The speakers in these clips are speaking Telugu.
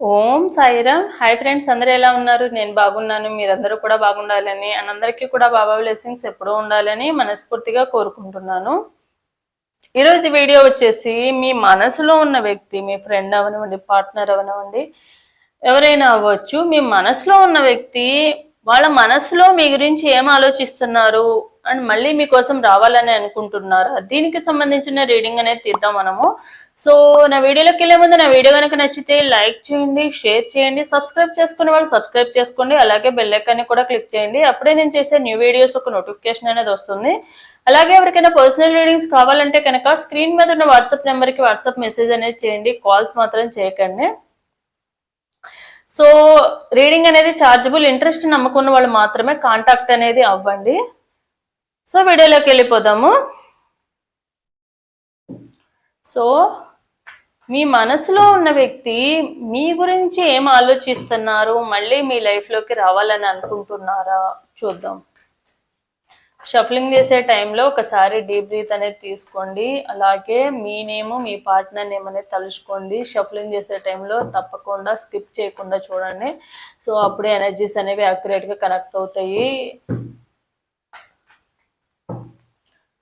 ఓం సాయిరామ్. హాయ్ ఫ్రెండ్స్ అందరూ ఎలా ఉన్నారు? నేను బాగున్నాను మీరందరూ కూడా బాగుండాలని అండ్ అందరికీ కూడా బాబా బ్లెస్సింగ్స్ ఎప్పుడూ ఉండాలని మనస్ఫూర్తిగా కోరుకుంటున్నాను. ఈరోజు వీడియో వచ్చేసి మీ మనసులో ఉన్న వ్యక్తి మీ ఫ్రెండ్ అవనివ్వండి పార్ట్నర్ అవనివ్వండి ఎవరైనా అవ్వచ్చు. మీ మనసులో ఉన్న వ్యక్తి వాళ్ళ మనసులో మీ గురించి ఏం ఆలోచిస్తున్నారు? అండ్ మళ్ళీ మీకోసం రావాలని అనుకుంటున్నారా. దీనికి సంబంధించిన రీడింగ్ అనేది తీద్దాం మనము. సో నా వీడియోలోకి వెళ్ళే ముందు నా వీడియో కనుక నచ్చితే లైక్ చేయండి షేర్ చేయండి సబ్స్క్రైబ్ చేసుకునే వాళ్ళు సబ్స్క్రైబ్ చేసుకోండి అలాగే బెల్లైకాన్ని కూడా క్లిక్ చేయండి. అప్పుడే నేను చేసే న్యూ వీడియోస్ ఒక నోటిఫికేషన్ అనేది వస్తుంది. అలాగే ఎవరికైనా పర్సనల్ రీడింగ్స్ కావాలంటే కనుక స్క్రీన్ మీద ఉన్న వాట్సాప్ నెంబర్కి వాట్సాప్ మెసేజ్ అనేది చేయండి కాల్స్ మాత్రం చేయకండి. సో రీడింగ్ అనేది ఛార్జబుల్ ఇంట్రెస్ట్ నమ్ముకున్న వాళ్ళు మాత్రమే కాంటాక్ట్ అనేది అవ్వండి. సో వీడియోలోకి వెళ్ళిపోదాము. సో మీ మనసులో ఉన్న వ్యక్తి మీ గురించి ఏం ఆలోచిస్తున్నారు? మళ్ళీ మీ లైఫ్లోకి రావాలని అనుకుంటున్నారా? చూద్దాం. షఫ్లింగ్ చేసే టైంలో ఒకసారి డీప్ బ్రీత్ అనేది తీసుకోండి. అలాగే మీ నేము మీ పార్ట్నర్ నేమ్ అనేది తలుచుకోండి. షఫ్లింగ్ చేసే టైంలో తప్పకుండా స్కిప్ చేయకుండా చూడండి. సో అప్పుడే ఎనర్జీస్ అనేవి యాక్యురేట్గా కనెక్ట్ అవుతాయి.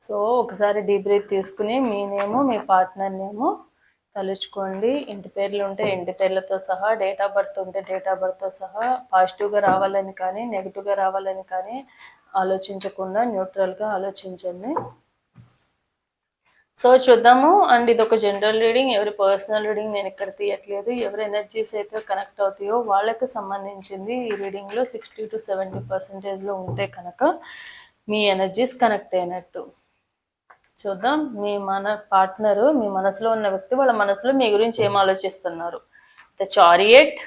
సో ఒకసారి డీప్ బ్రీత్ తీసుకుని మీ నేము మీ పార్ట్నర్ నేము తలుచుకోండి. ఇంటి పేర్లు ఉంటే ఇంటి పేర్లతో సహా డేట్ ఆఫ్ బర్త్ ఉంటే డేట్ ఆఫ్ బర్త్తో సహా పాజిటివ్గా రావాలని కానీ నెగిటివ్గా రావాలని కానీ ఆలోచించకుండా న్యూట్రల్గా ఆలోచించండి. సో చూద్దాము. అండ్ ఇది ఒక జనరల్ రీడింగ్. ఎవరి పర్సనల్ రీడింగ్ నేను ఇక్కడ తీయట్లేదు. ఎవరి ఎనర్జీస్ అయితే కనెక్ట్ అవుతాయో వాళ్ళకి సంబంధించింది ఈ రీడింగ్లో సిక్స్టీ టు సెవెంటీ పర్సెంటేజ్లో ఉంటే కనుక మీ ఎనర్జీస్ కనెక్ట్ అయినట్టు. చూద్దాం. మీ మన పార్ట్నరు మీ మనసులో ఉన్న వ్యక్తి వాళ్ళ మనసులో మీ గురించి ఏం ఆలోచిస్తున్నారు? The chariot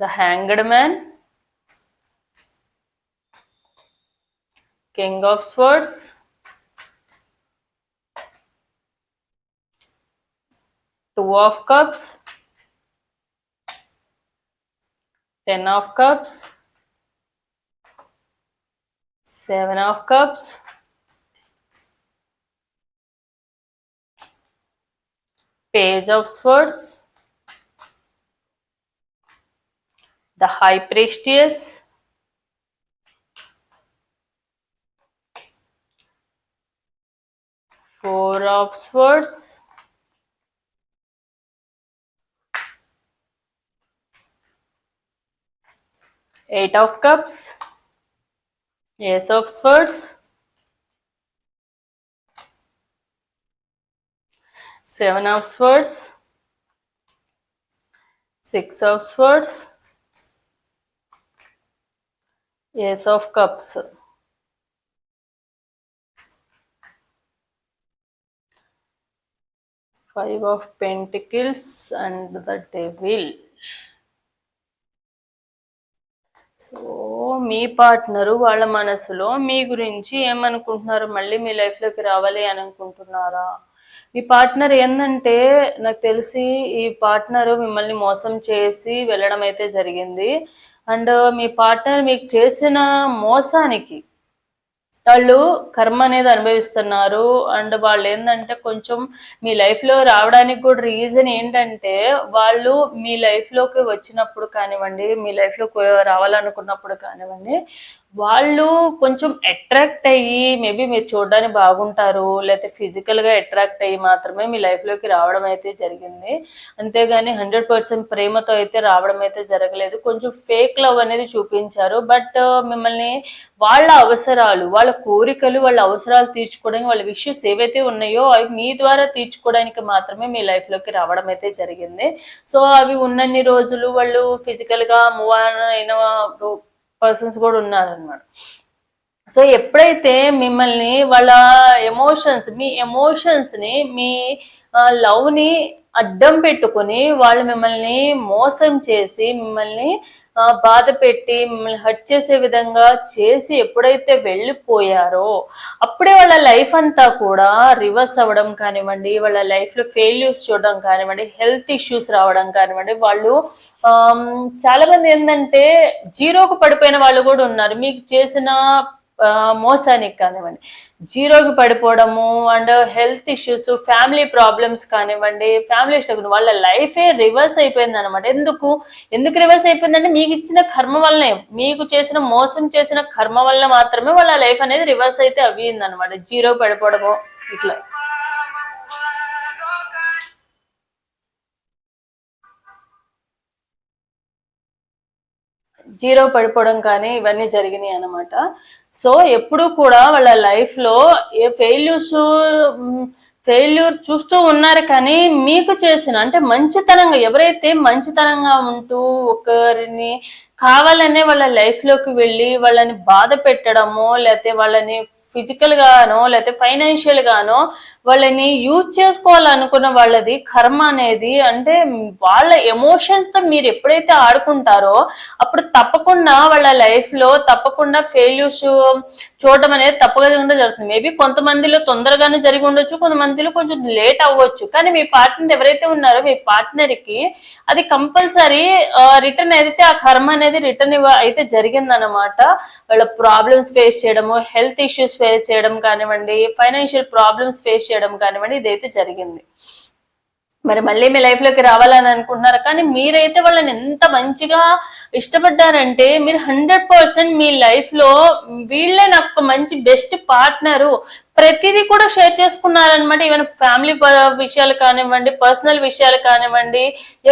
the hanged man king of swords two of cups ten of cups seven of cups page of swords. The high priestess four of swords. Eight of cups. Ace of swords seven of swords six of swords ace of cups five of pentacles and the devil. So me partner వాళ్ళ మనసులో మీ గురించి ఏమనుకుంటున్నారు? మళ్ళీ మీ లైఫ్లోకి రావాలి అని అనుకుంటున్నారా? మీ పార్ట్నర్ ఏంటంటే నాకు తెలిసి ఈ పార్ట్నర్ మిమ్మల్ని మోసం చేసి వెళ్ళడం అయితే జరిగింది. అండ్ మీ పార్ట్నర్ మీకు చేసిన మోసానికి వాళ్ళు కర్మ అనేది అనుభవిస్తున్నారు. అండ్ వాళ్ళు ఏంటంటే కొంచెం మీ లైఫ్లో రావడానికి కూడా రీజన్ ఏంటంటే వాళ్ళు మీ లైఫ్లోకి వచ్చినప్పుడు కానివ్వండి మీ లైఫ్లోకి రావాలనుకున్నప్పుడు కానివ్వండి వాళ్ళు కొంచెం అట్రాక్ట్ అయ్యి మేబీ మీరు చూడడానికి బాగుంటారు లేకపోతే ఫిజికల్గా అట్రాక్ట్ అయ్యి మాత్రమే మీ లైఫ్లోకి రావడం అయితే జరిగింది. అంతేగాని హండ్రెడ్ పర్సెంట్ ప్రేమతో అయితే రావడం అయితే జరగలేదు. కొంచెం ఫేక్ లవ్ అనేది చూపించారు. బట్ uh, మిమ్మల్ని వాళ్ళ అవసరాలు వాళ్ళ కోరికలు వాళ్ళ అవసరాలు తీర్చుకోవడానికి వాళ్ళ విషయస్ ఏవైతే ఉన్నాయో అవి మీ ద్వారా తీర్చుకోవడానికి మాత్రమే మీ లైఫ్లోకి రావడం అయితే జరిగింది. సో అవి ఉన్నన్ని రోజులు వాళ్ళు ఫిజికల్గా మూవ్ అయిన పర్సన్స్ కూడా ఉన్నారనమాట సో ఎప్పుడైతే మిమ్మల్ని వాళ్ళ ఎమోషన్స్ మీ ఎమోషన్స్ని మీ లవ్ని అడ్డం పెట్టుకుని వాళ్ళు మిమ్మల్ని మోసం చేసి మిమ్మల్ని బాధ పెట్టి మిమ్మల్ని హట్ చేసే విధంగా చేసి ఎప్పుడైతే వెళ్ళిపోయారో అప్పుడే వాళ్ళ లైఫ్ అంతా కూడా రివర్స్ అవ్వడం కానివ్వండి వాళ్ళ లైఫ్లో ఫెయిల్యూర్స్ చూడడం కానివ్వండి హెల్త్ ఇష్యూస్ రావడం కానివ్వండి వాళ్ళు చాలామంది ఏంటంటే జీరోకు పడిపోయిన వాళ్ళు కూడా ఉన్నారు. మీకు చేసిన మోసానికి కానివ్వండి. జీరోకి పడిపోవడము and health issues family problems కానివ్వండి ఫ్యామిలీ స్ట్రగుల్ వాళ్ళ లైఫే రివర్స్ అయిపోయింది అనమాట ఎందుకు? ఎందుకు రివర్స్ అయిపోయిందంటే మీకు ఇచ్చిన కర్మ వల్లనే మీకు చేసిన మోసం చేసిన కర్మ వల్ల మాత్రమే వాళ్ళ లైఫ్ అనేది రివర్స్ అయితే అవ్వింది అనమాట జీరో పడిపోవడము ఇట్లా. జీరో పడిపోవడం కానీ ఇవన్నీ జరిగినాయి అనమాట సో ఎప్పుడు కూడా వాళ్ళ లైఫ్లో ఏ ఫెయిల్యూర్స్ ఫెయిల్యూర్ చూస్తూ ఉన్నారు కానీ మీకు చేసిన అంటే మంచితనంగా ఎవరైతే మంచితనంగా ఉంటూ ఒకరిని కావాలనే వాళ్ళ లైఫ్లోకి వెళ్ళి వాళ్ళని బాధ పెట్టడమో లేకపోతే వాళ్ళని ఫిజికల్ గానో లేకపోతే ఫైనాన్షియల్ గానో వాళ్ళని యూజ్ చేసుకోవాలనుకున్న వాళ్ళది కర్మ అనేది అంటే వాళ్ళ ఎమోషన్స్తో మీరు ఎప్పుడైతే ఆడుకుంటారో అప్పుడు తప్పకుండా వాళ్ళ లైఫ్లో తప్పకుండా ఫెయిల్యూర్స్ చూడటం అనేది తప్పకుండా జరుగుతుంది. మేబీ కొంతమందిలో తొందరగానే జరిగి ఉండొచ్చు కొంతమందిలో కొంచెం లేట్ అవ్వచ్చు. కానీ మీ పార్ట్నర్ ఎవరైతే ఉన్నారో మీ పార్ట్నర్కి అది కంపల్సరీ రిటర్న్ అయితే ఆ కర్మ అనేది రిటర్న్ అయితే జరిగిందనమాట వాళ్ళ ప్రాబ్లమ్స్ ఫేస్ చేయడము హెల్త్ ఇష్యూస్ ఫేస్ చేయడం కానివ్వండి ఫైనాన్షియల్ ప్రాబ్లమ్స్ ఫేస్ చేయడం కానివ్వండి ఇదైతే జరిగింది. మరి మళ్ళీ మీ లైఫ్లోకి రావాలని అనుకుంటున్నారు? కానీ మీరైతే వాళ్ళని ఎంత మంచిగా ఇష్టపడ్డారంటే మీరు హండ్రెడ్ పర్సెంట్ మీ లైఫ్లో వీళ్ళే నాకు ఒక మంచి బెస్ట్ పార్ట్నరు ప్రతిదీ కూడా షేర్ చేసుకున్నారనమాట ఈవెన్ ఫ్యామిలీ విషయాలు కానివ్వండి పర్సనల్ విషయాలు కానివ్వండి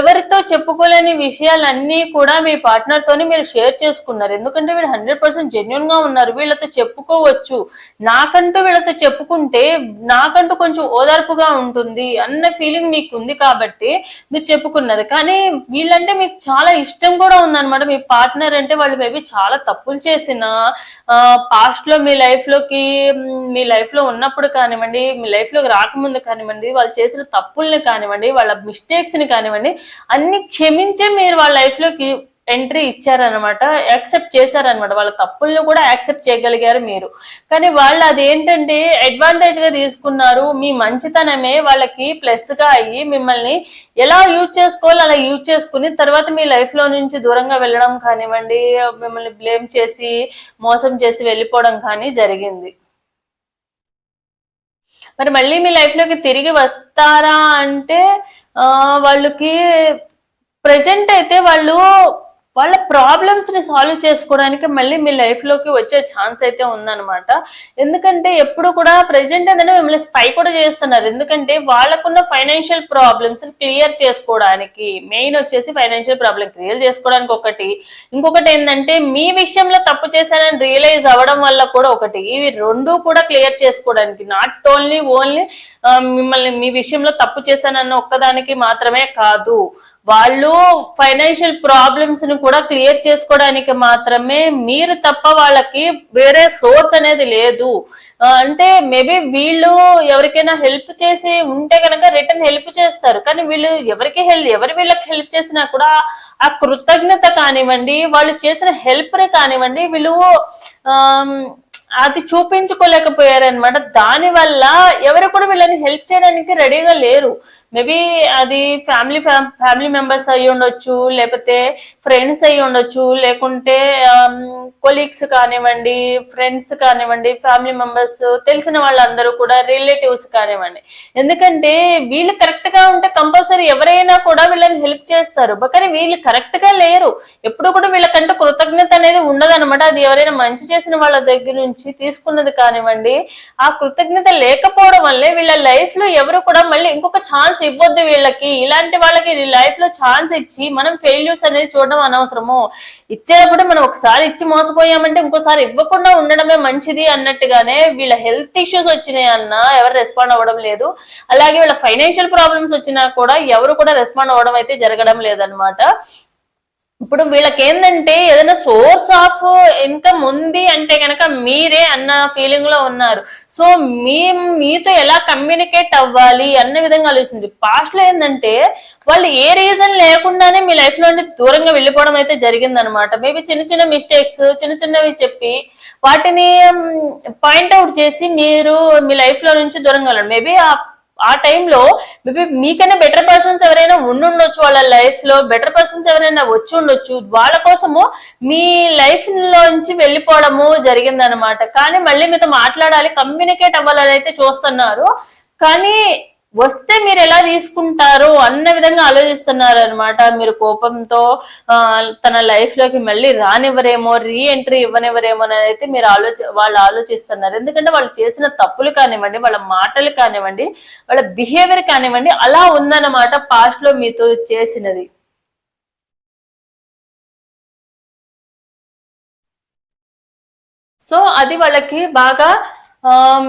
ఎవరితో చెప్పుకోలేని విషయాలన్నీ కూడా మీ పార్ట్నర్ తోని మీరు షేర్ చేసుకున్నారు. ఎందుకంటే వీళ్ళు హండ్రెడ్ పర్సెంట్ జెన్యున్గా ఉన్నారు. వీళ్ళతో చెప్పుకోవచ్చు. నాకంటూ వీళ్ళతో చెప్పుకుంటే నాకంటూ కొంచెం ఓదార్పుగా ఉంటుంది అన్న ఫీలింగ్ మీకు ఉంది కాబట్టి మీరు చెప్పుకున్నారు. కానీ వీళ్ళంటే మీకు చాలా ఇష్టం కూడా ఉందన్నమాట. మీ పార్ట్నర్ అంటే వాళ్ళు మేబీ చాలా తప్పులు చేసిన పాస్ట్లో మీ లైఫ్లోకి మీ లైఫ్ లో ఉన్నప్పుడు కానివ్వండి మీ లైఫ్లోకి రాకముందు కానివ్వండి వాళ్ళు చేసిన తప్పుల్ని కానివ్వండి వాళ్ళ మిస్టేక్స్ని కానివ్వండి అన్ని క్షమించే మీరు వాళ్ళ లైఫ్లోకి ఎంట్రీ ఇచ్చారనమాట యాక్సెప్ట్ చేశారనమాట వాళ్ళ తప్పుల్ని కూడా యాక్సెప్ట్ చేయగలిగారు మీరు. కానీ వాళ్ళు అదేంటంటే అడ్వాంటేజ్గా తీసుకున్నారు మీ మంచితనమే వాళ్ళకి ప్లస్గా అయ్యి మిమ్మల్ని ఎలా యూజ్ చేసుకోవాలో అలా యూజ్ చేసుకుని తర్వాత మీ లైఫ్లో నుంచి దూరంగా వెళ్ళడం కానివ్వండి మిమ్మల్ని బ్లేమ్ చేసి మోసం చేసి వెళ్ళిపోవడం కానీ జరిగింది. మరి మళ్ళీ మీ లైఫ్లోకి తిరిగి వస్తారా అంటే వాళ్ళకి ప్రజెంట్ అయితే వాళ్ళు వాళ్ళ ప్రాబ్లమ్స్ని సాల్వ్ చేసుకోవడానికి మళ్ళీ మీ లైఫ్లోకి వచ్చే ఛాన్స్ అయితే ఉందన్నమాట. ఎందుకంటే ఎప్పుడు కూడా ప్రజెంట్ అనేది మిమ్మల్ని స్పై కూడా చేస్తున్నారు. ఎందుకంటే వాళ్ళకున్న ఫైనాన్షియల్ ప్రాబ్లమ్స్ క్లియర్ చేసుకోవడానికి మెయిన్ వచ్చేసి ఫైనాన్షియల్ ప్రాబ్లమ్ క్లియర్ చేసుకోవడానికి ఒకటి. ఇంకొకటి ఏంటంటే మీ విషయంలో తప్పు చేశానని రియలైజ్ అవ్వడం వల్ల కూడా ఒకటి. ఇవి రెండు కూడా క్లియర్ చేసుకోవడానికి నాట్ ఓన్లీ ఓన్లీ మిమ్మల్ని మీ విషయంలో తప్పు చేశానన్న ఒక్కదానికి మాత్రమే కాదు. వాళ్ళు ఫైనాన్షియల్ ప్రాబ్లమ్స్ని కూడా క్లియర్ చేసుకోవడానికి మాత్రమే మీరు తప్ప వాళ్ళకి వేరే సోర్స్ అనేది లేదు. అంటే మేబీ వీళ్ళు ఎవరికైనా హెల్ప్ చేసి ఉంటే కనుక రిటర్న్ హెల్ప్ చేస్తారు. కానీ వీళ్ళు ఎవరికి హెల్ప్ ఎవరి వీళ్ళకి హెల్ప్ చేసినా కూడా ఆ కృతజ్ఞత కానివ్వండి వాళ్ళు చేసిన హెల్ప్ని కానివ్వండి వీళ్ళు అది చూపించుకోలేకపోయారనమాట దాని వల్ల ఎవరు కూడా వీళ్ళని హెల్ప్ చేయడానికి రెడీగా లేరు. మేబీ అది ఫ్యామిలీ ఫ్యామిలీ మెంబర్స్ అయి ఉండొచ్చు లేకపోతే ఫ్రెండ్స్ అయి ఉండొచ్చు లేకుంటే కొలీగ్స్ కానివ్వండి ఫ్రెండ్స్ కానివ్వండి ఫ్యామిలీ మెంబర్స్ తెలిసిన వాళ్ళందరూ కూడా రిలేటివ్స్ కానివ్వండి. ఎందుకంటే వీళ్ళు కరెక్ట్గా ఉంటే కంపల్సరీ ఎవరైనా కూడా వీళ్ళని హెల్ప్ చేస్తారు. కానీ వీళ్ళు కరెక్ట్గా లేరు. ఎప్పుడు కూడా వీళ్ళకంటే కృతజ్ఞత అనేది ఉండదన్నమాట. అది ఎవరైనా మంచి చేసిన వాళ్ళ దగ్గర నుంచి తీసుకున్నది కానివ్వండి ఆ కృతజ్ఞత లేకపోవడం వల్లే వీళ్ళ లైఫ్లో ఎవరు కూడా మళ్ళీ ఇంకొక ఛాన్స్ ఇవ్వద్దు వీళ్ళకి. ఇలాంటి వాళ్ళకి లైఫ్లో ఛాన్స్ ఇచ్చి మనం ఫెయిల్యూర్స్ అనేది చూడడం అనవసరము. ఇచ్చేటప్పుడు మనం ఒకసారి ఇచ్చి మోసపోయామంటే ఇంకోసారి ఇవ్వకుండా ఉండడమే మంచిది అన్నట్టుగానే వీళ్ళ హెల్త్ ఇష్యూస్ వచ్చినాయి అన్న ఎవరు రెస్పాండ్ అవ్వడం లేదు. అలాగే వీళ్ళ ఫైనాన్షియల్ ప్రాబ్లమ్స్ వచ్చినా కూడా ఎవరు కూడా రెస్పాండ్ అవ్వడం అయితే జరగడం లేదనమాట ఇప్పుడు వీళ్ళకి ఏంటంటే ఏదైనా సోర్స్ ఆఫ్ ఇన్కమ్ ఉంది అంటే కనుక మీరే అన్న ఫీలింగ్లో ఉన్నారు. సో మీ మీతో ఎలా కమ్యూనికేట్ అవ్వాలి అన్న విధంగా ఆలోచించింది. పాస్ట్లో ఏంటంటే వాళ్ళు ఏ రీజన్ లేకుండానే మీ లైఫ్లో నుండి దూరంగా వెళ్ళిపోవడం అయితే జరిగింది అనమాట మేబీ చిన్న చిన్న మిస్టేక్స్ చిన్న చిన్నవి చెప్పి వాటిని పాయింట్ అవుట్ చేసి మీరు మీ లైఫ్లో నుంచి దూరంగా వెళ్ళండి. మేబీ ఆ ఆ టైంలో మేబీ మీకైనా బెటర్ పర్సన్స్ ఎవరైనా ఉండుండొచ్చు వాళ్ళ లైఫ్లో బెటర్ పర్సన్స్ ఎవరైనా వచ్చి ఉండొచ్చు వాళ్ళ కోసము మీ లైఫ్ లోంచి వెళ్ళిపోవడము జరిగిందనమాట కానీ మళ్ళీ మీతో మాట్లాడాలి కమ్యూనికేట్ అవ్వాలని అయితే చూస్తున్నారు. కానీ వస్తే మీరు ఎలా తీసుకుంటారు అన్న విధంగా ఆలోచిస్తున్నారు అనమాట మీరు కోపంతో తన లైఫ్లోకి మళ్ళీ రానివ్వరేమో రీ ఎంట్రీ ఇవ్వనివ్వరేమో అని అయితే మీరు ఆలోచి వాళ్ళు ఆలోచిస్తున్నారు. ఎందుకంటే వాళ్ళు చేసిన తప్పులు కానివ్వండి వాళ్ళ మాటలు కానివ్వండి వాళ్ళ బిహేవియర్ కానివ్వండి అలా ఉందన్నమాట పాస్ట్లో మీతో చేసినది. సో అది వాళ్ళకి బాగా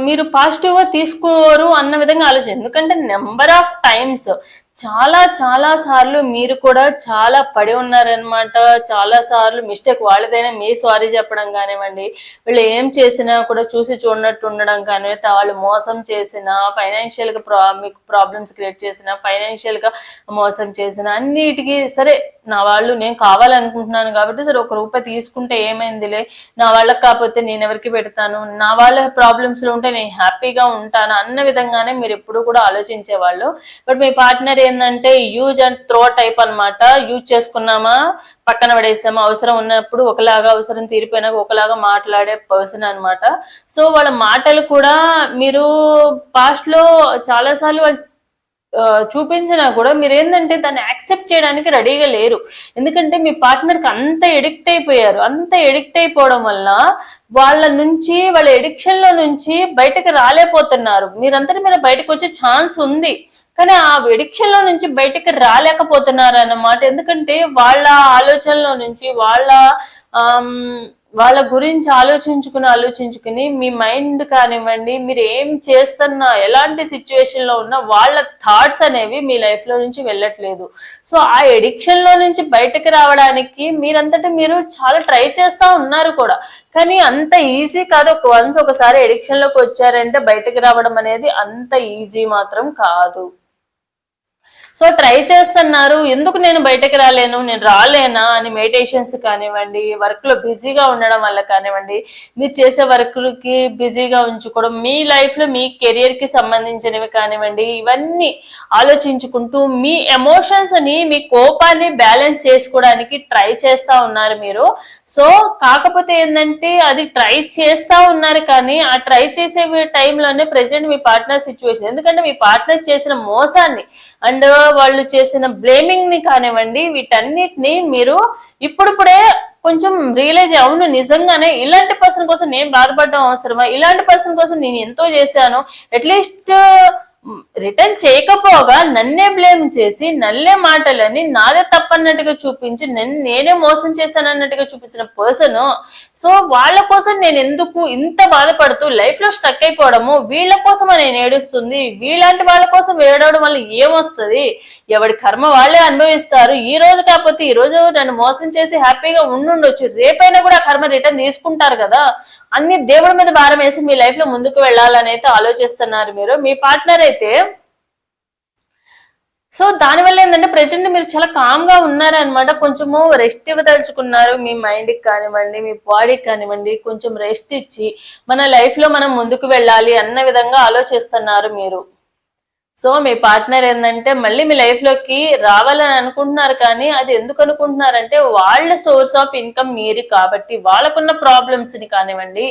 మీరు పాజిటివ్గా తీసుకోరు అన్న విధంగా ఆలోచించండి ఎందుకంటే నెంబర్ ఆఫ్ టైమ్స్ చాలా చాలా సార్లు మీరు కూడా చాలా పడి ఉన్నారనమాట చాలా సార్లు మిస్టేక్ వాళ్ళదైనా మీ సారీ చెప్పడం కానివ్వండి వీళ్ళు ఏం చేసినా కూడా చూసి చూడనట్టు ఉండడం కానివ్వండి వాళ్ళు మోసం చేసిన ఫైనాన్షియల్గా ప్రా మీకు ప్రాబ్లమ్స్ క్రియేట్ చేసిన ఫైనాన్షియల్గా మోసం చేసిన అన్నిటికీ సరే నా వాళ్ళు నేను కావాలనుకుంటున్నాను కాబట్టి సరే ఒక రూపాయి తీసుకుంటే ఏమైందిలే నా వాళ్ళకి కాకపోతే నేను ఎవరికి పెడతాను నా వాళ్ళ ప్రాబ్లమ్స్లో ఉంటే నేను హ్యాపీగా ఉంటాను అన్న విధంగానే మీరు ఎప్పుడు కూడా ఆలోచించేవాళ్ళు. బట్ మీ పార్ట్నర్ ఏంటంటే యూజ్ అండ్ త్రో టైప్ అన్నమాట. యూజ్ చేసుకున్నామా? పక్కన పడేసామా? అవసరం ఉన్నప్పుడు ఒకలాగా అవసరం తీరిపోయినాక ఒకలాగా మాట్లాడే పర్సన్ అనమాట సో వాళ్ళ మాటలు కూడా మీరు పాస్ట్లో చాలా సార్లు వాళ్ళు చూపించినా కూడా మీరు ఏంటంటే దాన్ని యాక్సెప్ట్ చేయడానికి రెడీగా లేరు. ఎందుకంటే మీ పార్ట్నర్కి అంత ఎడిక్ట్ అయిపోయారు. అంత ఎడిక్ట్ అయిపోవడం వల్ల వాళ్ళ నుంచి వాళ్ళ ఎడిక్షన్లో నుంచి బయటకు రాలేకపోతున్నారు. మీరంతటి మీద బయటకు వచ్చే ఛాన్స్ ఉంది. కానీ ఆ ఎడిక్షన్లో నుంచి బయటకు రాలేకపోతున్నారు అన్నమాట. ఎందుకంటే వాళ్ళ ఆలోచనలో నుంచి వాళ్ళ వాళ్ళ గురించి ఆలోచించుకుని ఆలోచించుకుని మీ మైండ్ కానివ్వండి మీరు ఏం చేస్తున్నా ఎలాంటి సిచ్యువేషన్లో ఉన్నా వాళ్ళ థాట్స్ అనేవి మీ లైఫ్లో నుంచి వెళ్ళట్లేదు. సో ఆ ఎడిక్షన్లో నుంచి బయటకు రావడానికి మీరంతటా మీరు చాలా ట్రై చేస్తూ ఉన్నారు కూడా. కానీ అంత ఈజీ కాదు. ఒక వన్స్ ఒకసారి ఎడిక్షన్లోకి వచ్చారంటే బయటకు రావడం అనేది అంత ఈజీ మాత్రం కాదు. సో ట్రై చేస్తున్నారు. ఎందుకు నేను బయటకు రాలేను? నేను రాలేనా? అని మెడిటేషన్స్ కానివ్వండి వర్క్లో బిజీగా ఉండడం వల్ల కానివ్వండి మీరు చేసే వర్క్లకి బిజీగా ఉంచుకోవడం మీ లైఫ్లో మీ కెరియర్కి సంబంధించినవి కానివ్వండి ఇవన్నీ ఆలోచించుకుంటూ మీ ఎమోషన్స్ని మీ కోపాన్ని బ్యాలెన్స్ చేసుకోవడానికి ట్రై చేస్తూ ఉన్నారు మీరు. సో కాకపోతే ఏంటంటే అది ట్రై చేస్తూ ఉన్నారు కానీ ఆ ట్రై చేసే టైంలోనే ప్రెసెంట్ మీ పార్ట్నర్ సిచ్యువేషన్ ఎందుకంటే మీ పార్ట్నర్ చేసిన మోసాన్ని అండ్ వాళ్ళు చేసిన బ్లేమింగ్ని కానివ్వండి వీటన్నిటిని మీరు ఇప్పుడిప్పుడే కొంచెం రియలైజ్ అవును నిజంగానే ఇలాంటి పర్సన్ కోసం నేను బాధపడడం అవసరమా? ఇలాంటి పర్సన్ కోసం నేను ఎంతో చేశాను. అట్లీస్ట్ రిటర్న్ చేయకపోగా నన్నే బ్లేమ్ చేసి నల్లే మాటలని నాదే తప్పన్నట్టుగా చూపించి నేను నేనే మోసం చేశానన్నట్టుగా చూపించిన పర్సన్ సో వాళ్ళ కోసం నేను ఎందుకు ఇంత బాధపడుతూ లైఫ్లో స్టక్ అయిపోవడము వీళ్ళ కోసం నేను ఏడుస్తుంది వీళ్ళంటి వాళ్ళ కోసం ఏడవడం వల్ల ఏమొస్తుంది? ఎవడి కర్మ వాళ్ళే అనుభవిస్తారు. ఈ రోజు కాకపోతే ఈ రోజు నన్ను మోసం చేసి హ్యాపీగా ఉండుండొచ్చు. రేపైనా కూడా కర్మ రిటర్న్ తీసుకుంటారు కదా. అన్ని దేవుడి మీద భారం వేసి మీ లైఫ్లో ముందుకు వెళ్ళాలని అయితే ఆలోచిస్తున్నారు మీరు. మీ పార్ట్నర్ అయితే సో దానివల్ల ఏంటంటే ప్రజెంట్ మీరు చాలా కామ్గా ఉన్నారనమాట కొంచెము రెస్ట్ ఇవ్వదలుచుకున్నారు. మీ మైండ్కి కానివ్వండి మీ బాడీకి కానివ్వండి కొంచెం రెస్ట్ ఇచ్చి మన లైఫ్లో మనం ముందుకు వెళ్ళాలి అన్న విధంగా ఆలోచిస్తున్నారు మీరు. సో మీ పార్ట్నర్ ఏంటంటే మళ్ళీ మీ లైఫ్లోకి రావాలని అనుకుంటున్నారు కానీ అది ఎందుకు అనుకుంటున్నారంటే వాళ్ళ సోర్స్ ఆఫ్ ఇన్కమ్ మీరు కాబట్టి వాళ్ళకున్న ప్రాబ్లమ్స్ని కానివ్వండి.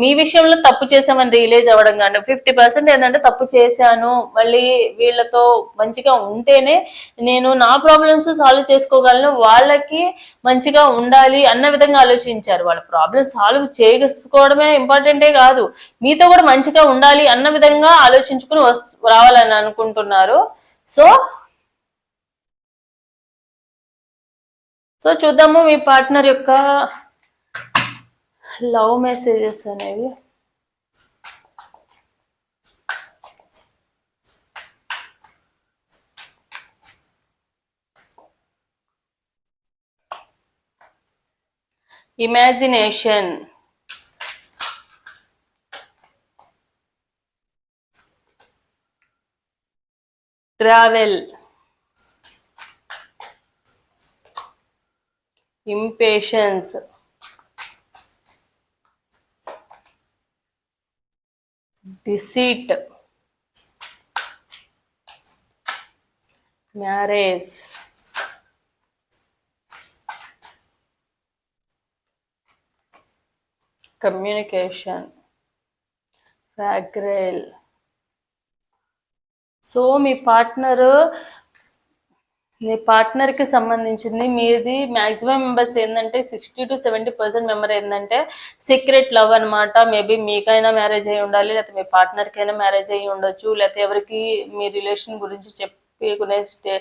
మీ విషయంలో తప్పు చేసామని రియలైజ్ అవ్వడం కానీ ఫిఫ్టీ పర్సెంట్ ఏంటంటే తప్పు చేశాను మళ్ళీ వీళ్ళతో మంచిగా ఉంటేనే నేను నా ప్రాబ్లమ్స్ సాల్వ్ చేసుకోగలను వాళ్ళకి మంచిగా ఉండాలి అన్న విధంగా ఆలోచించారు. వాళ్ళ ప్రాబ్లమ్స్ సాల్వ్ చేసుకోవడమే ఇంపార్టెంటే కాదు. మీతో కూడా మంచిగా ఉండాలి అన్న విధంగా ఆలోచించుకుని వస్తు రావాలని అనుకుంటున్నారు. సో సో చూద్దాము మీ పార్ట్నర్ యొక్క లవ్ మెసేజెస్ అనేవి. Imagination. Travel impatience deceit marriage communication fragile so మీ పార్ట్నర్ మీ పార్ట్నర్కి సంబంధించింది మీది మ్యాక్సిమం మెంబర్స్ ఏంటంటే sixty to seventy percent member ఏంటంటే సీక్రెట్ లవ్ అనమాట మేబీ మీకైనా మ్యారేజ్ అయ్యి ఉండాలి లేకపోతే మీ పార్ట్నర్కైనా మ్యారేజ్ అయ్యి ఉండొచ్చు లేకపోతే ఎవరికి మీ రిలేషన్ గురించి చెప్పుకునే స్టే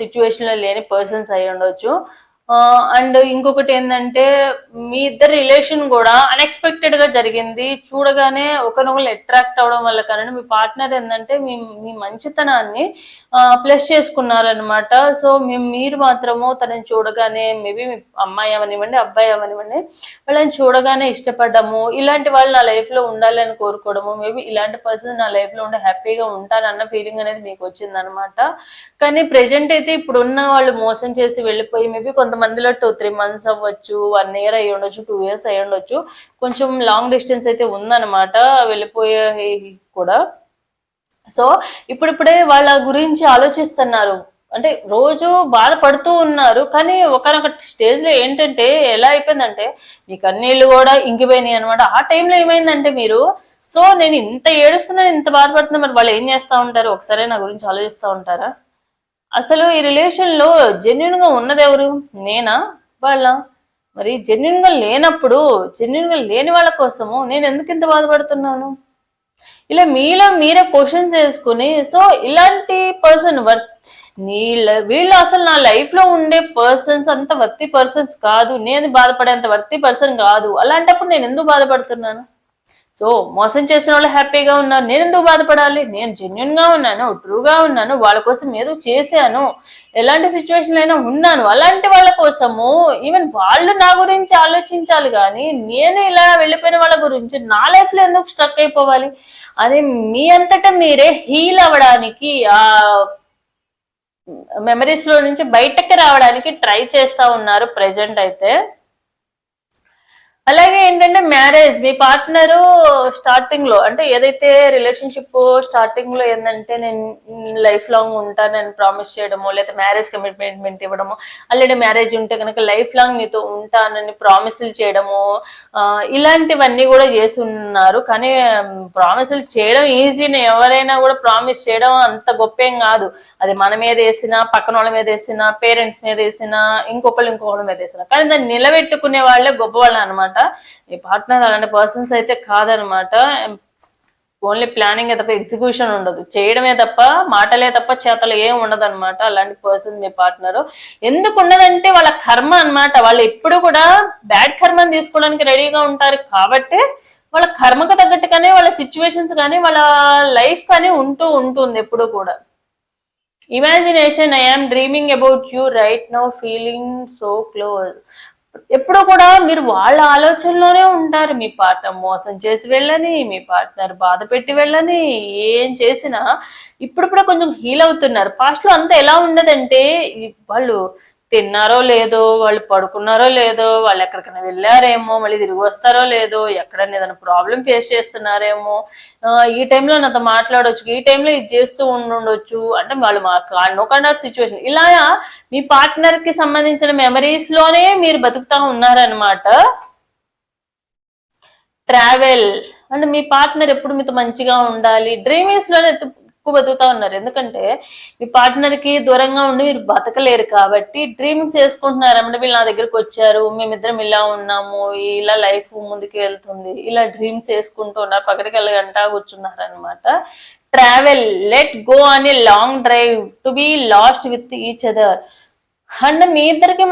సిచ్యువేషన్లో లేని పర్సన్స్ అయి ఉండొచ్చు. అండ్ ఇంకొకటి ఏంటంటే మీ ఇద్దరు రిలేషన్ కూడా అన్ఎక్స్పెక్టెడ్గా జరిగింది. చూడగానే ఒకరినొకరు అట్రాక్ట్ అవడం వల్ల కానీ మీ పార్ట్నర్ ఏంటంటే మీ మీ మంచితనాన్ని ప్లస్ చేసుకున్నారనమాట సో మేము మీరు మాత్రము తనని చూడగానే మేబీ మీ అమ్మాయి అవనివ్వండి అబ్బాయి అవనివ్వండి వాళ్ళని చూడగానే ఇష్టపడ్డము. ఇలాంటి వాళ్ళు నా లైఫ్లో ఉండాలని కోరుకోవడము. మేబీ ఇలాంటి పర్సన్ నా లైఫ్లో ఉండే హ్యాపీగా ఉంటానన్న ఫీలింగ్ అనేది మీకు వచ్చిందనమాట కానీ ప్రెజెంట్ అయితే ఇప్పుడున్న వాళ్ళు మోసం చేసి వెళ్ళిపోయి మేబీ కొంత కొంతమందిలో టూ త్రీ మంత్స్ అవ్వచ్చు వన్ ఇయర్ అయ్యి ఉండొచ్చు టూ ఇయర్స్ అయ్యి ఉండొచ్చు. కొంచెం లాంగ్ డిస్టెన్స్ అయితే ఉందన్నమాట వెళ్ళిపోయే కూడా. సో ఇప్పుడిప్పుడే వాళ్ళ గురించి ఆలోచిస్తున్నారు. అంటే రోజు బాధపడుతూ ఉన్నారు కానీ ఒకనొక స్టేజ్లో ఏంటంటే ఎలా అయిపోయిందంటే మీ కన్నీళ్ళు కూడా ఇంకిపోయినాయి అనమాట ఆ టైంలో ఏమైందంటే మీరు సో నేను ఇంత ఏడుస్తున్నాను ఇంత బాధపడుతున్నా మరి వాళ్ళు ఏం చేస్తూ ఉంటారు? ఒకసారి నా గురించి ఆలోచిస్తూ ఉంటారా? అసలు ఈ రిలేషన్లో జెన్యున్గా ఉన్నది ఎవరు? నేనా? వాళ్ళ? మరి జెన్యున్గా లేనప్పుడు జెన్యున్గా లేని వాళ్ళ కోసము నేను ఎందుకు ఇంత బాధపడుతున్నాను? ఇలా మీలో మీరే క్వశ్చన్స్ వేసుకుని సో ఇలాంటి పర్సన్ నీళ్ళ వీళ్ళు అసలు నా లైఫ్లో ఉండే పర్సన్స్ అంత వర్తి పర్సన్స్ కాదు. నేను బాధపడేంత వర్తి పర్సన్ కాదు. అలాంటప్పుడు నేను ఎందుకు బాధపడుతున్నాను? సో మోసం చేసిన వాళ్ళు హ్యాపీగా ఉన్నారు. నేను ఎందుకు బాధపడాలి? నేను జెన్యున్గా ఉన్నాను ట్రూగా ఉన్నాను వాళ్ళ కోసం ఏదో చేశాను ఎలాంటి సిచ్యువేషన్ అయినా ఉన్నాను. అలాంటి వాళ్ళ కోసము ఈవెన్ వాళ్ళు నా గురించి ఆలోచించాలి కానీ నేను ఇలా వెళ్ళిపోయిన వాళ్ళ గురించి నా లైఫ్లో ఎందుకు స్ట్రక్ అయిపోవాలి? అది మీ అంతటా మీరే హీల్ అవ్వడానికి ఆ మెమరీస్లో నుంచి బయటకి రావడానికి ట్రై చేస్తా ఉన్నారు ప్రెజెంట్ అయితే. అలాగే ఏంటంటే మ్యారేజ్ మీ పార్ట్నర్ స్టార్టింగ్లో అంటే ఏదైతే రిలేషన్షిప్ స్టార్టింగ్లో ఏంటంటే నేను లైఫ్ లాంగ్ ఉంటానని ప్రామిస్ చేయడము లేదా మ్యారేజ్ కమిట్మెంట్ ఇవ్వడము ఆల్రెడీ మ్యారేజ్ ఉంటే కనుక లైఫ్ లాంగ్ నీతో ఉంటానని ప్రామిసులు చేయడము ఇలాంటివన్నీ కూడా చేస్తున్నారు. కానీ ప్రామిసులు చేయడం ఈజీనే ఎవరైనా కూడా ప్రామిస్ చేయడం అంత గొప్పేం కాదు. అది మన మీద వేసినా పక్కన వాళ్ళ మీద వేసినా పేరెంట్స్ మీద వేసినా ఇంకొకళ్ళు ఇంకొకళ్ళ మీద వేసినా. కానీ దాన్ని నిలబెట్టుకునే వాళ్ళే గొప్పవాళ్ళు అనమాట అనమాట మీ పార్ట్నర్ అలాంటి పర్సన్స్ అయితే కాదనమాట ఓన్లీ ప్లానింగ్ తప్ప ఎగ్జిక్యూషన్ ఉండదు. చేయడమే తప్ప మాటలే తప్ప చేతలు ఏం ఉండదు అనమాట అలాంటి పర్సన్ మీ పార్ట్నర్ ఎందుకు ఉన్నదంటే వాళ్ళ కర్మ అనమాట వాళ్ళు ఎప్పుడు కూడా బ్యాడ్ కర్మని తీసుకోవడానికి రెడీగా ఉంటారు కాబట్టి వాళ్ళ కర్మకు తగ్గట్టుగానే వాళ్ళ సిచ్యువేషన్స్ కానీ వాళ్ళ లైఫ్ కానీ ఉంటూ ఉంటుంది ఎప్పుడు కూడా. Imagination I'm dreaming about you right now feeling so close ఎప్పుడూ కూడా మీరు వాళ్ళ ఆలోచనలోనే ఉంటారు. మీ పార్ట్నర్ మోసం చేసి వెళ్ళని మీ పార్ట్నర్ బాధ పెట్టి వెళ్ళని ఏం చేసినా ఇప్పుడు కూడా కొంచెం హీల్ అవుతున్నారు. పాస్ట్లో అంతా ఎలా ఉండదంటే వాళ్ళు తిన్నారో లేదో వాళ్ళు పడుకున్నారో లేదో వాళ్ళు ఎక్కడికైనా వెళ్ళారేమో మళ్ళీ తిరిగి వస్తారో లేదో ఎక్కడైనా ఏదైనా ప్రాబ్లం ఫేస్ చేస్తున్నారేమో ఈ టైంలో నాతో మాట్లాడవచ్చు ఈ టైంలో ఇది చేస్తూ ఉండొచ్చు అంటే వాళ్ళు నో కైండ్ సిచ్యువేషన్ ఇలా మీ పార్ట్నర్కి సంబంధించిన మెమరీస్లోనే మీరు బతుకుతా ఉన్నారనమాట ట్రావెల్ అంటే మీ పార్ట్నర్ ఎప్పుడు మీతో మంచిగా ఉండాలి? డ్రీమింగ్స్లోనే ఎక్కువ బతుకుతా ఉన్నారు. ఎందుకంటే మీ పార్ట్నర్కి దూరంగా ఉండి మీరు బతకలేరు కాబట్టి డ్రీమ్స్ చేసుకుంటున్నారు. అంటే వీళ్ళు నా దగ్గరకు వచ్చారు మేమిద్దరం ఇలా ఉన్నాము ఇలా లైఫ్ ముందుకు వెళ్తుంది ఇలా డ్రీమ్స్ వేసుకుంటూ ఉన్నారు పక్కడికి వెళ్ళగంట కూర్చున్నారు అనమాట ట్రావెల్ లెట్ గో అనే long drive to be lost with each other and మీ ఇద్దరికి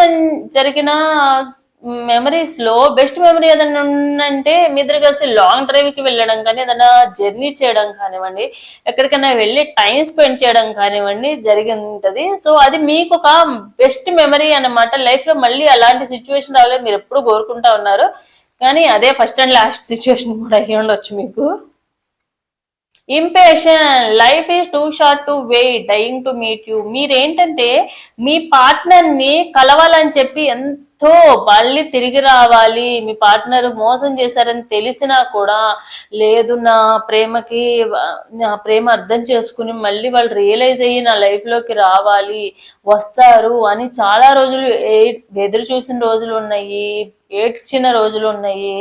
జరిగిన మెమరీస్లో బెస్ట్ మెమరీ ఏదైనా ఉందంటే మీ ఇద్దరు కలిసి లాంగ్ డ్రైవ్కి వెళ్ళడం కానీ ఏదైనా జర్నీ చేయడం కానివ్వండి ఎక్కడికైనా వెళ్ళి టైం స్పెండ్ చేయడం కానివ్వండి జరిగింటది. సో అది మీకు ఒక బెస్ట్ మెమరీ అనమాట లైఫ్లో మళ్ళీ అలాంటి సిచ్యువేషన్ రావాలని మీరు ఎప్పుడు కోరుకుంటా ఉన్నారు. కానీ అదే ఫస్ట్ అండ్ లాస్ట్ సిచ్యువేషన్ కూడా అయ్యి ఉండొచ్చు మీకు. Impatience life is too short to wait dying to meet you మీరేంటంటే మీ పార్ట్నర్ని కలవాలని చెప్పి ఎంతో మళ్ళీ తిరిగి రావాలి. మీ పార్ట్నర్ మోసం చేశారని తెలిసినా కూడా లేదు నా ప్రేమకి నా ప్రేమ అర్థం చేసుకుని మళ్ళీ వాళ్ళు రియలైజ్ అయ్యి నా లైఫ్లోకి రావాలి వస్తారు అని చాలా రోజులు ఏ- ఎదురు చూసిన రోజులు ఉన్నాయి. ఏడ్చిన రోజులు ఉన్నాయి.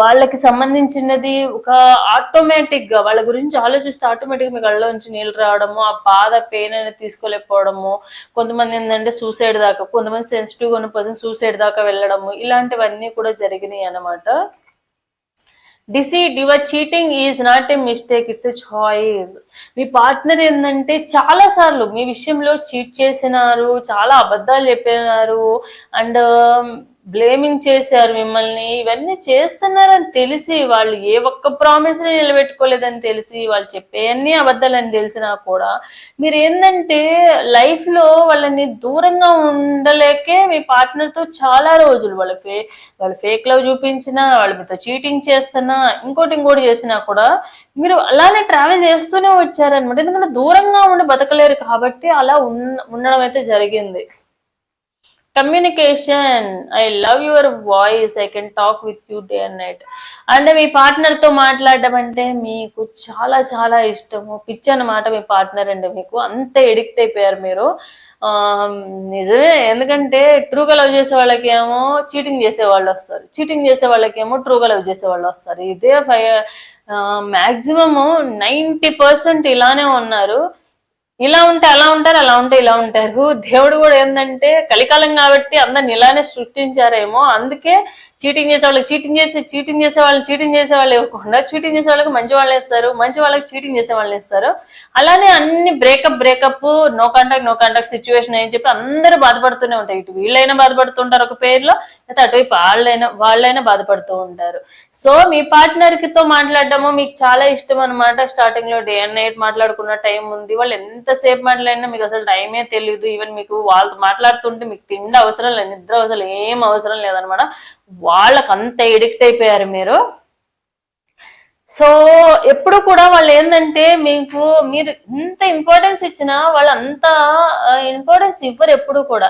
వాళ్ళకి సంబంధించినది ఒక ఆటోమేటిక్గా వాళ్ళ గురించి ఆలోచిస్తే ఆటోమేటిక్ మీ కళ్ళ నుంచి నీళ్ళు రావడము ఆ బాధ పెయిన్ అనేది తీసుకోలేకపోవడము కొంతమంది ఏంటంటే సూసైడ్ దాకా కొంతమంది సెన్సిటివ్ ఉన్న పర్సన్ సూసైడ్ దాకా వెళ్ళడము ఇలాంటివన్నీ కూడా జరిగినాయి అన్నమాట. Deceit your cheating is not a mistake it's a choice me partner ఏంటంటే చాలా సార్లు మీ విషయంలో చీట్ చేసినారు చాలా అబద్ధాలు చెప్పినారు అండ్ బ్లేమింగ్ చేశారు మిమ్మల్ని ఇవన్నీ చేస్తున్నారని తెలిసి వాళ్ళు ఏ ఒక్క ప్రామిస్ని నిలబెట్టుకోలేదని తెలిసి వాళ్ళు చెప్పే అన్ని అబద్ధాలని తెలిసినా కూడా మీరు ఏంటంటే లైఫ్లో వాళ్ళని దూరంగా ఉండలేకే మీ పార్ట్నర్తో చాలా రోజులు వాళ్ళ ఫే వాళ్ళు ఫేక్ లవ్ చూపించినా వాళ్ళు మీతో చీటింగ్ చేస్తున్నా ఇంకోటి ఇంకోటి చేసినా కూడా మీరు అలానే ట్రావెల్ చేస్తూనే వచ్చారనమాట ఎందుకంటే దూరంగా ఉండి బతకలేరు కాబట్టి అలా ఉండడం అయితే జరిగింది. Communication I love your voice I can talk with you day and night అంటే మీ పార్ట్నర్తో మాట్లాడడం అంటే మీకు చాలా చాలా ఇష్టము. పిచ్చి అన్నమాట మీ పార్ట్నర్ అండి మీకు. అంత ఎడిక్ట్ అయిపోయారు మీరు. నిజమే. ఎందుకంటే ట్రూగా లవ్ చేసే వాళ్ళకేమో చీటింగ్ చేసే వాళ్ళు వస్తారు. చీటింగ్ చేసే వాళ్ళకేమో ట్రూగా లవ్ చేసే వాళ్ళు వస్తారు. ఇదే ఫైవ్ మ్యాక్సిమము నైంటీ పర్సెంట్ ఇలానే ఉన్నారు. ఇలా ఉంటే అలా ఉంటారు అలా ఉంటే ఇలా ఉంటారు. దేవుడు కూడా ఏంటంటే కలికాలం కాబట్టి అందరిని ఇలానే సృష్టించారేమో. అందుకే చీటింగ్ చేసే వాళ్ళకి చీటింగ్ చేసి చీటింగ్ చేసే వాళ్ళు చీటింగ్ చేసే వాళ్ళు ఇవ్వకుండా చీటింగ్ చేసే వాళ్ళకి మంచి వాళ్ళు ఇస్తారు మంచి వాళ్ళకి చీటింగ్ చేసే వాళ్ళు ఇస్తారు. అలానే అన్ని breakup breakup no contact no contact situation అని చెప్పి అందరూ బాధపడుతూనే ఉంటారు. ఇటు వీళ్ళైనా బాధపడుతుంటారు ఒక పేరులో అయితే అటువైపు వాళ్ళైనా వాళ్ళైనా బాధపడుతూ ఉంటారు. సో మీ పార్ట్నర్తో మాట్లాడడము మీకు చాలా ఇష్టం అనమాట స్టార్టింగ్లో డే అండ్ నైట్ మాట్లాడుకున్న టైం ఉంది. వాళ్ళు ఎంతసేపు మాట్లాడినా మీకు అసలు టైమే తెలియదు ఈవెన్ మీకు వాళ్ళతో మాట్లాడుతుంటే మీకు తిండి అవసరం లేదు నిద్ర అవసరం ఏం అవసరం లేదనమాట వాళ్ళకి అంత ఎడిక్ట్ అయిపోయారు మీరు. సో ఎప్పుడు కూడా వాళ్ళు ఏంటంటే మీకు మీరు ఇంత ఇంపార్టెన్స్ ఇచ్చినా వాళ్ళు అంత ఇంపార్టెన్స్ ఇవ్వరు ఎప్పుడు కూడా.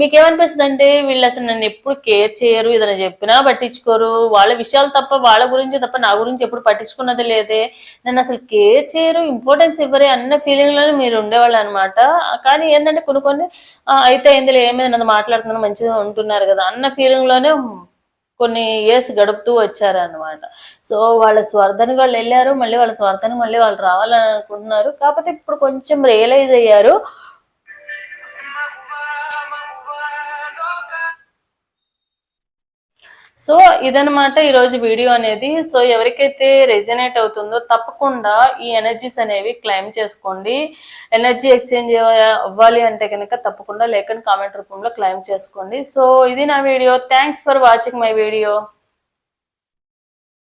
మీకు ఏమనిపిస్తుంది అంటే వీళ్ళు అసలు నన్ను ఎప్పుడు కేర్ చేయరు ఏదైనా చెప్పినా పట్టించుకోరు. వాళ్ళ విషయాలు తప్ప వాళ్ళ గురించి తప్ప నా గురించి ఎప్పుడు పట్టించుకున్నది లేదే. నన్ను అసలు కేర్ చేయరు ఇంపార్టెన్స్ ఇవ్వరే అన్న ఫీలింగ్లోనే మీరు ఉండేవాళ్ళు అనమాట కానీ ఏంటంటే కొన్ని కొన్ని అయితే ఇందులో ఏమైనా నన్ను మాట్లాడుతున్నాను మంచిగా ఉంటున్నారు కదా అన్న ఫీలింగ్లోనే కొన్ని ఇయర్స్ గడుపుతూ వచ్చారన్నమాట. సో వాళ్ళ స్వార్థానికి వాళ్ళు వెళ్ళారు మళ్ళీ వాళ్ళ స్వార్థానికి మళ్ళీ వాళ్ళు రావాలని అనుకుంటున్నారు కాకపోతే ఇప్పుడు కొంచెం రియలైజ్ అయ్యారు. సో ఇదనమాట ఈరోజు వీడియో అనేది. సో ఎవరికైతే రెజనేట్ అవుతుందో తప్పకుండా ఈ ఎనర్జీస్ అనేవి క్లైమ్ చేసుకోండి. ఎనర్జీ ఎక్స్చేంజ్ అవ్వాలి అంటే కనుక తప్పకుండా లేఖని కామెంట్ రూపంలో క్లైమ్ చేసుకోండి. సో ఇది నా video. Thanks for watching my video.